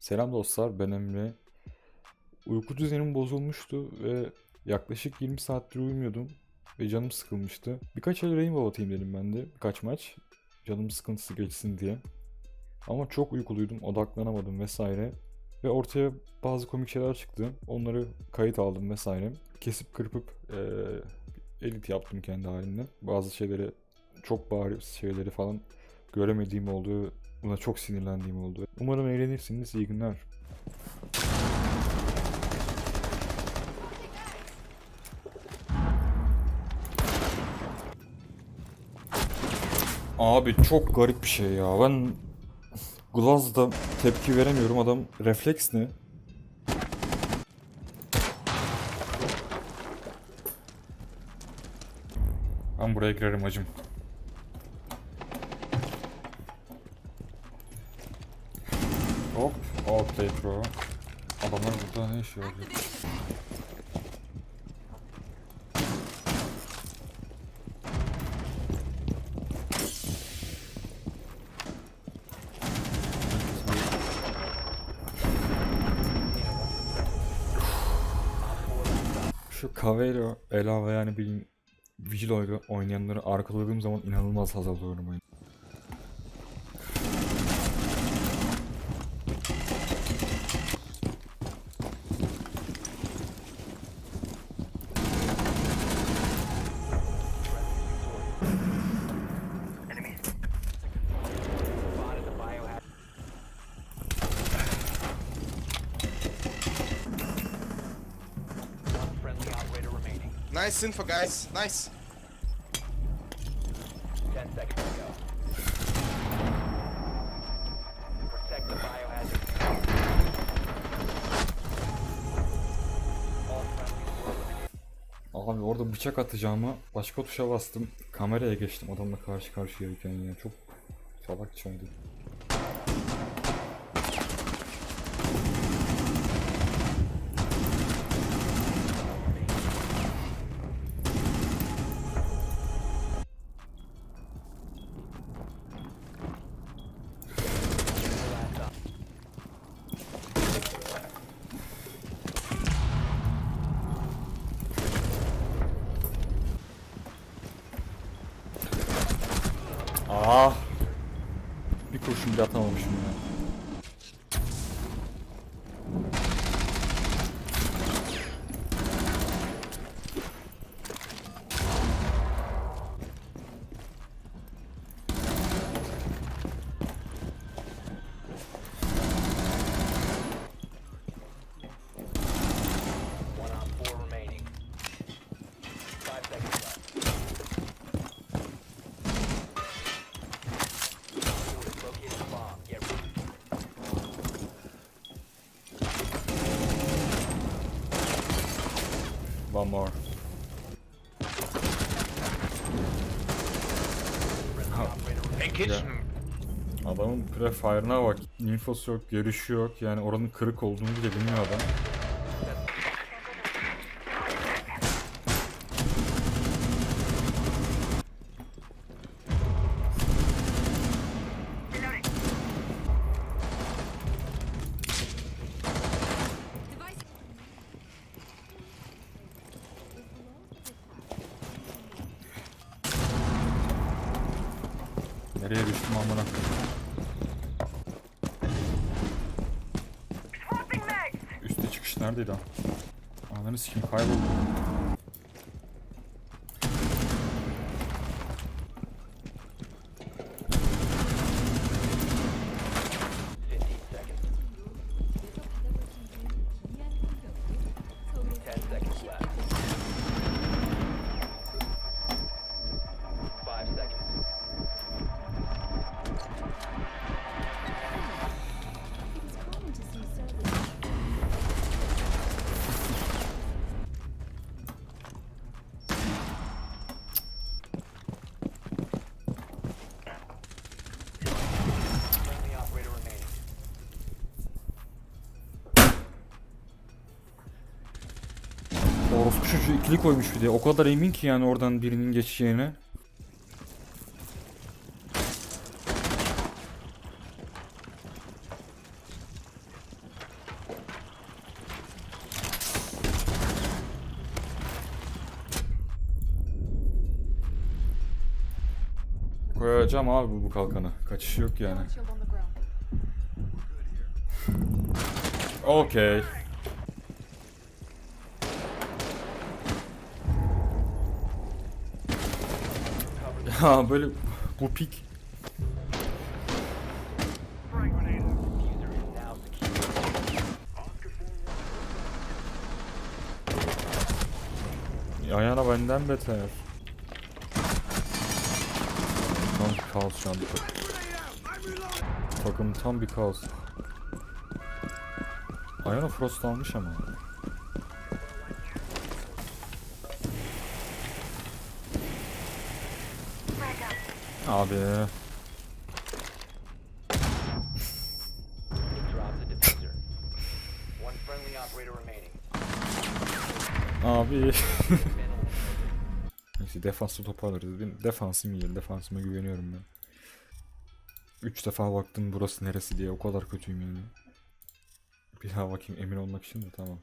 Selam dostlar, ben Emre. Uyku düzenim bozulmuştu ve yaklaşık 20 saattir uyumuyordum ve canım sıkılmıştı. Birkaç el Rainbow atayım dedim ben de, birkaç maç. Canım sıkıntısı geçsin diye. Ama çok uykuluydum, odaklanamadım vesaire. Ve ortaya bazı komik şeyler çıktı. Onları kayıt aldım vesaire. Kesip kırpıp eee edit yaptım kendi halimle. Bazı şeyleri, çok bariz şeyleri falan göremediğim oldu. Buna çok sinirlendiğim oldu. Umarım eğlenirsiniz. İyi günler. Abi çok garip bir şey ya. Ben Glaz'da tepki veremiyorum. Adam refleks ne? Ben buraya girerim hacım. Hop, outplay bro. Adamlar burada ne işi yapıyor? Şu Caveiro, Ela ve yani bilin Vigil oy- oynayanları arkaladığım zaman inanılmaz haz alıyorum oyun. Nice info, guys. Nice. 10 seconds to go. Protect the biohazard. All friendlies were eliminated. Abi orada bıçak atacağıma başka tuşa bastım. Kameraya geçtim adamla karşı karşıyayken ya. Çok salakçaydı. Ah! Bir kurşun bile atamamışım ya. One more. Remaining. Ya. Adamın prefire'ına bak. Infosu yok, görüşü yok. Yani oranın kırık olduğunu bile bilmiyor adam. Nereye düştüm amına? Üste çıkış neredeydi lan? Ananı sikim kayboldu. Şu ikili koymuş bir de. O kadar emin ki yani oradan birinin geçeceğine. Koyacağım abi bu, bu kalkanı. Kaçış yok yani. Okey. Ya böyle bu pik ayağına benden beter. Tam kaos şu anda. Takım tam bir kaos. Ayağına frost almış ama. Abi. Eliminated. Neyse defanslı topu alırız. Benim defansım iyi. Defansıma güveniyorum ben. Üç defa baktım burası neresi diye. O kadar kötüyüm yani. Bir daha bakayım emin olmak için de tamam.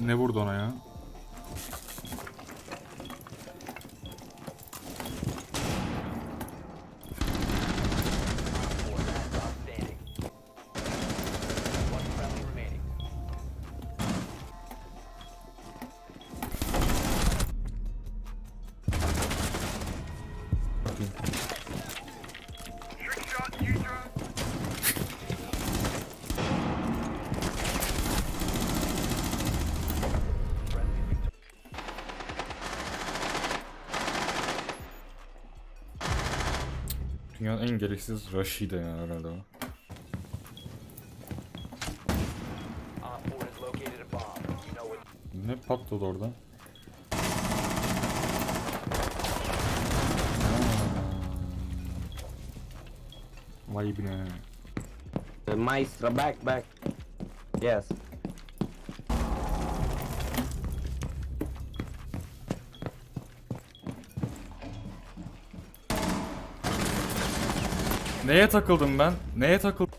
Ne vurdu ona ya? Four last Dünyanın en gereksiz rush'ıydı ya herhalde o. Op 4 has located a bomb. You know what Ne patladı orada? Vay be. The Maestro, back, back. Yes. Neye takıldım ben? Neye takıldım?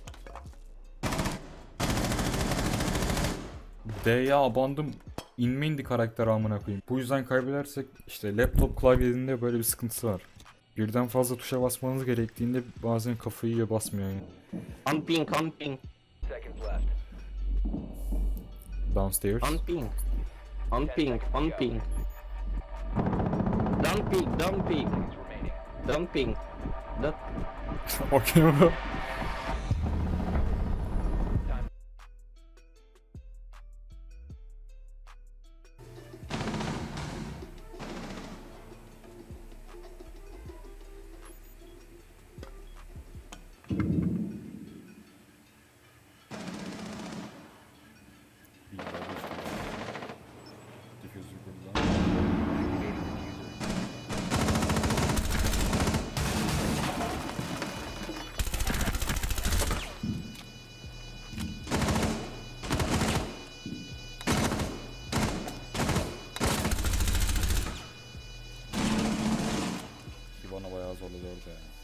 D'ye abandım. İnme indi karakter amına koyayım. Bu yüzden kaybedersek işte laptop klavyesinde böyle bir sıkıntısı var. Birden fazla tuşa basmanız gerektiğinde bazen kafayı yiyor basmıyor yani. On ping, on ping, seconds left. Downstairs. on ping. On ping, on ping. Don't ping, bana bayağı zorladı orada ya.